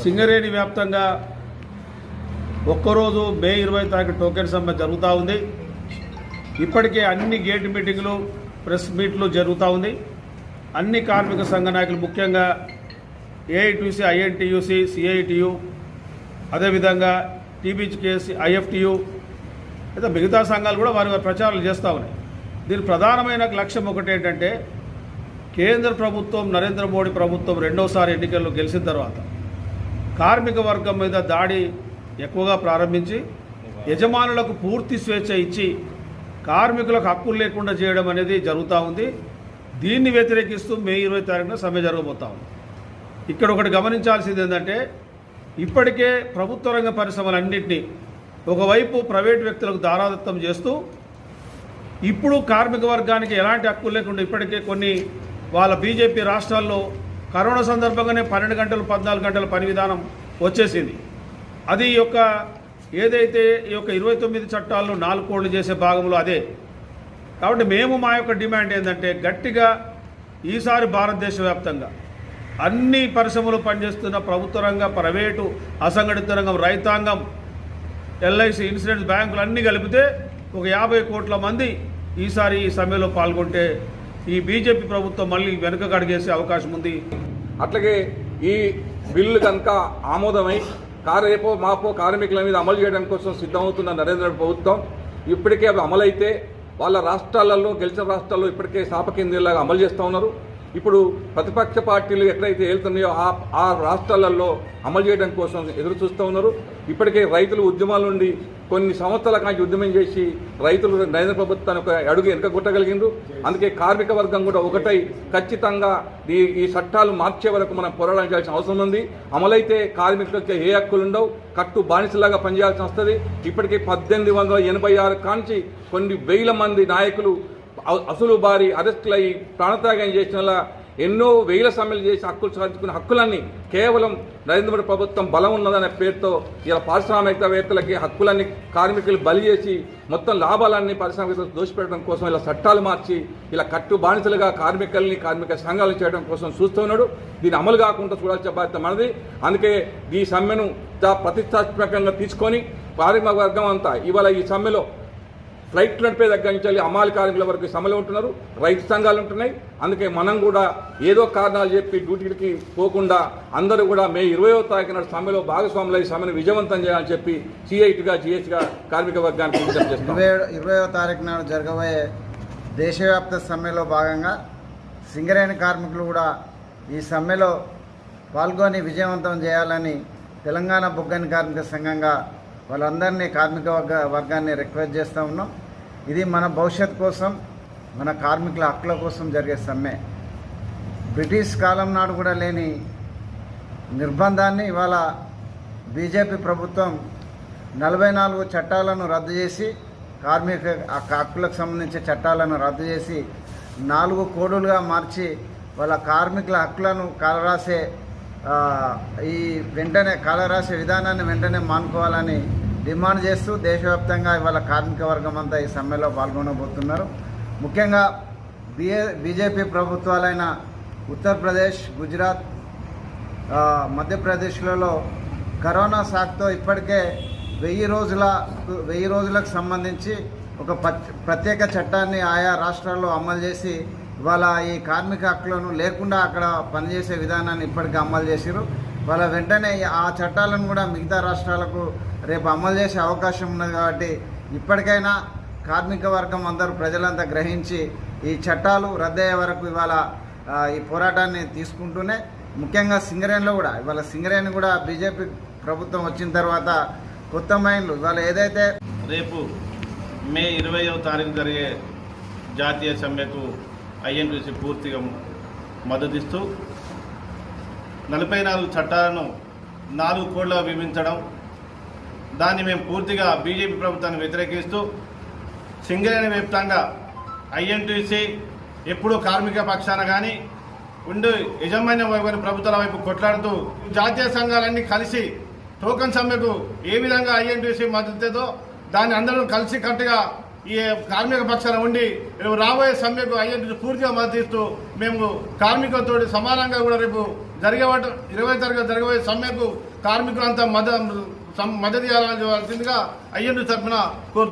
సింగరేణి వ్యాప్తంగా ఒక్కరోజు మే ఇరవై తారీఖు టోకెన్ సమ్మె జరుగుతూ ఉంది. ఇప్పటికే అన్ని గేట్ మీటింగ్లు ప్రెస్ మీట్లు జరుగుతూ ఉంది. అన్ని కార్మిక సంఘ నాయకులు ముఖ్యంగా ఏఐటీసీ ఐఎన్టీయూసీ సిఐటియు అదేవిధంగా టీబీజీకేసీ ఐఎఫ్టియు లేదా మిగతా సంఘాలు కూడా వారి వారి ప్రచారాలు చేస్తూ ఉన్నాయి. దీని ప్రధానమైన లక్ష్యం ఒకటి ఏంటంటే కేంద్ర ప్రభుత్వం నరేంద్ర మోడీ ప్రభుత్వం రెండోసారి ఎన్నికల్లో గెలిచిన తర్వాత కార్మిక వర్గం మీద దాడి ఎక్కువగా ప్రారంభించి యజమానులకు పూర్తి స్వేచ్ఛ ఇచ్చి కార్మికులకు హక్కులు లేకుండా చేయడం అనేది జరుగుతూ ఉంది. దీన్ని వ్యతిరేకిస్తూ మే ఇరవై తారీఖున సమ్మె జరగబోతా ఉంది. ఇక్కడ ఒకటి గమనించాల్సింది ఏంటంటే ఇప్పటికే ప్రభుత్వ రంగ పరిశ్రమలన్నింటినీ ఒకవైపు ప్రైవేట్ వ్యక్తులకు దారాదత్తం చేస్తూ ఇప్పుడు కార్మిక వర్గానికి ఎలాంటి హక్కులు లేకుండా ఇప్పటికే కొన్ని వాళ్ళ బీజేపీ రాష్ట్రాల్లో కరోనా సందర్భంగానే పన్నెండు గంటలు పద్నాలుగు గంటల పని విధానం వచ్చేసింది. అది యొక్క ఏదైతే ఈ యొక్క ఇరవై తొమ్మిది చట్టాల్లో నాలుగు కోళ్ళు చేసే భాగంలో అదే. కాబట్టి మేము మా యొక్క డిమాండ్ ఏంటంటే గట్టిగా ఈసారి భారతదేశ వ్యాప్తంగా అన్ని పరిశ్రమలు పనిచేస్తున్న ప్రభుత్వ రంగ ప్రైవేటు అసంఘటిత రంగం రైతాంగం ఎల్ఐసి ఇన్సూరెన్స్ బ్యాంకులు అన్నీ కలిపితే ఒక యాభై కోట్ల మంది ఈసారి ఈ సమ్మెలో పాల్గొంటే ఈ బీజేపీ ప్రభుత్వం మళ్ళీ వెనుక అడిగేసే అవకాశం ఉంది. అట్లాగే ఈ బిల్లు కనుక ఆమోదమై కారు మాపో కార్మికుల మీద అమలు చేయడం కోసం సిద్ధమవుతున్న నరేంద్ర ప్రభుత్వం ఇప్పటికే అవి అమలైతే వాళ్ళ రాష్ట్రాలలో గెలిచిన రాష్ట్రాల్లో ఇప్పటికే శాపకేంద్రీలాగా అమలు చేస్తూ ఉన్నారు. ఇప్పుడు ప్రతిపక్ష పార్టీలు ఎక్కడైతే వెళ్తున్నాయో ఆ ఆ రాష్ట్రాలలో అమలు చేయడం కోసం ఎదురు చూస్తూ ఉన్నారు. ఇప్పటికే రైతులు ఉద్యమాల నుండి కొన్ని సంవత్సరాల కాంచి ఉద్యమం చేసి రైతులు నరేంద్ర ప్రభుత్వాన్ని ఒక అడుగు వెనుక అందుకే కార్మిక వర్గం కూడా ఒకటై ఖచ్చితంగా ఈ ఈ చట్టాలు మార్చే వరకు మనం పోరాటం చేయాల్సిన అవసరం ఉంది. అమలైతే కార్మికులకి ఏ హక్కులు ఉండవు. కట్టు బానిసలాగా పనిచేయాల్సి వస్తుంది. ఇప్పటికే పద్దెనిమిది వందల ఎనభై ఆరు కాంచి కొన్ని వేల మంది నాయకులు అసలు బారి అరెస్టులు అయ్యి ప్రాణత్యాగం చేసిన ఎన్నో వేల సమ్మెలు చేసి హక్కులు సాధించుకున్న హక్కులన్నీ కేవలం నరేంద్ర మోడీ ప్రభుత్వం బలం ఉన్నదనే పేరుతో ఇలా పారిశ్రామికవేత్తలకి హక్కులన్నీ కార్మికులు బలి చేసి మొత్తం లాభాలన్నీ పారిశ్రామికవేత్తలు దోషిపెట్టడం కోసం ఇలా చట్టాలు మార్చి ఇలా కట్టు బానిసలుగా కార్మికుల్ని కార్మిక సంఘాలను చేయడం కోసం చూస్తున్నాడు దీని అమలు కాకుండా చూడాల్సిన బాధ్యత మనది. అందుకే ఈ సమ్మెను ప్రతిష్టాత్మకంగా తీసుకొని కార్మిక వర్గం అంతా ఇవాళ ఈ సమ్మెలో ఫ్లైట్ నడిపే దగ్గర నుంచి వెళ్ళి అమాలి కార్మికుల వరకు సమలు ఉంటున్నారు రైతు సంఘాలు ఉంటున్నాయి. అందుకే మనం కూడా ఏదో కారణాలు చెప్పి డ్యూటీలకి పోకుండా అందరూ కూడా మే ఇరవయో తారీఖు నాడు సమ్మెలో భాగస్వాములై ఈ సమ్మెను విజయవంతం చేయాలని చెప్పి సిఐటిగా జిహెచ్గా కార్మిక వర్గానికి విజ్ఞప్తి చేస్తాం ఇరవై ఇరవయో తారీఖు నాడు జరగబోయే దేశవ్యాప్త సమ్మెలో భాగంగా సింగరేణి కార్మికులు కూడా ఈ సమ్మెలో పాల్గొని విజయవంతం చేయాలని తెలంగాణ బొగ్గని కార్మిక సంఘంగా వాళ్ళందరినీ కార్మిక వర్గ వర్గాన్ని రిక్వెస్ట్ చేస్తూ ఉన్నాం. ఇది మన భవిష్యత్ కోసం మన కార్మికుల హక్కుల కోసం జరిగే సమ్మె. బ్రిటిష్ కాలం నాడు కూడా లేని నిర్బంధాన్ని ఇవాళ బీజేపీ ప్రభుత్వం నలభై నాలుగు చట్టాలను రద్దు చేసి కార్మిక హక్కులకు సంబంధించిన చట్టాలను రద్దు చేసి నాలుగు కోడులుగా మార్చి వాళ్ళ కార్మికుల హక్కులను కాలరాసే ఈ వెంటనే కాలరాసే విధానాన్ని వెంటనే మానుకోవాలని డిమాండ్ చేస్తూ దేశవ్యాప్తంగా ఇవాళ కార్మిక వర్గం అంతా ఈ సమ్మెలో పాల్గొనబోతున్నారు. ముఖ్యంగా బిఏ బీజేపీ ప్రభుత్వాలైన ఉత్తరప్రదేశ్ గుజరాత్ మధ్యప్రదేశ్లలో కరోనా సాక్తో ఇప్పటికే వెయ్యి రోజుల వెయ్యి రోజులకు సంబంధించి ఒక ప్రత్యేక చట్టాన్ని ఆయా రాష్ట్రాల్లో అమలు చేసి ఇవాళ ఈ కార్మిక హక్కులను లేకుండా అక్కడ పనిచేసే విధానాన్ని ఇప్పటికే అమలు చేసిరు వాళ్ళ వెంటనే ఆ చట్టాలను కూడా మిగతా రాష్ట్రాలకు రేపు అమలు చేసే అవకాశం ఉన్నది కాబట్టి ఇప్పటికైనా కార్మిక వర్గం అందరూ ప్రజలంతా గ్రహించి ఈ చట్టాలు రద్దయ్యే వరకు ఇవాళ ఈ పోరాటాన్ని తీసుకుంటూనే ముఖ్యంగా సింగరేణిలో కూడా ఇవాళ సింగరేణి కూడా బీజేపీ ప్రభుత్వం వచ్చిన తర్వాత కొత్త మైండ్లు ఇవాళ ఏదైతే రేపు మే ఇరవయవ తారీఖు జరిగే జాతీయ సమ్మెకు ఐఎన్టీసీ పూర్తిగా మద్దతిస్తూ నలభై నాలుగు చట్టాలను నాలుగు కోడ్లుగా విభజించడం. దాన్ని మేము పూర్తిగా బీజేపీ ప్రభుత్వాన్ని వ్యతిరేకిస్తూ సింగరేణి వ్యాప్తంగా ఐఎన్టీసీ ఎప్పుడూ కార్మిక పక్షాన కానీ ఉండి యజమాన్య వైపు ప్రభుత్వాల వైపు కొట్లాడుతూ జాతీయ సంఘాలన్నీ కలిసి టోకన్ సమ్మెకు ఏ విధంగా ఐఎన్టీసీ మద్దతుతో దాన్ని అందరం కలిసి కట్టుగా ఈ కార్మిక పక్షాన ఉండి రేపు రాబోయే సమ్మెకు ఐఎన్టీసీ పూర్తిగా మద్దతిస్తూ మేము కార్మికులతో సమానంగా కూడా రేపు జరిగే ఇరవై తరగతి జరగబోయే సమ్మెకు కార్మికులంతా మద్దతు మద్దతు ఇవ్వాల్సిందిగా అయ్యండు తరఫున కోరుతూ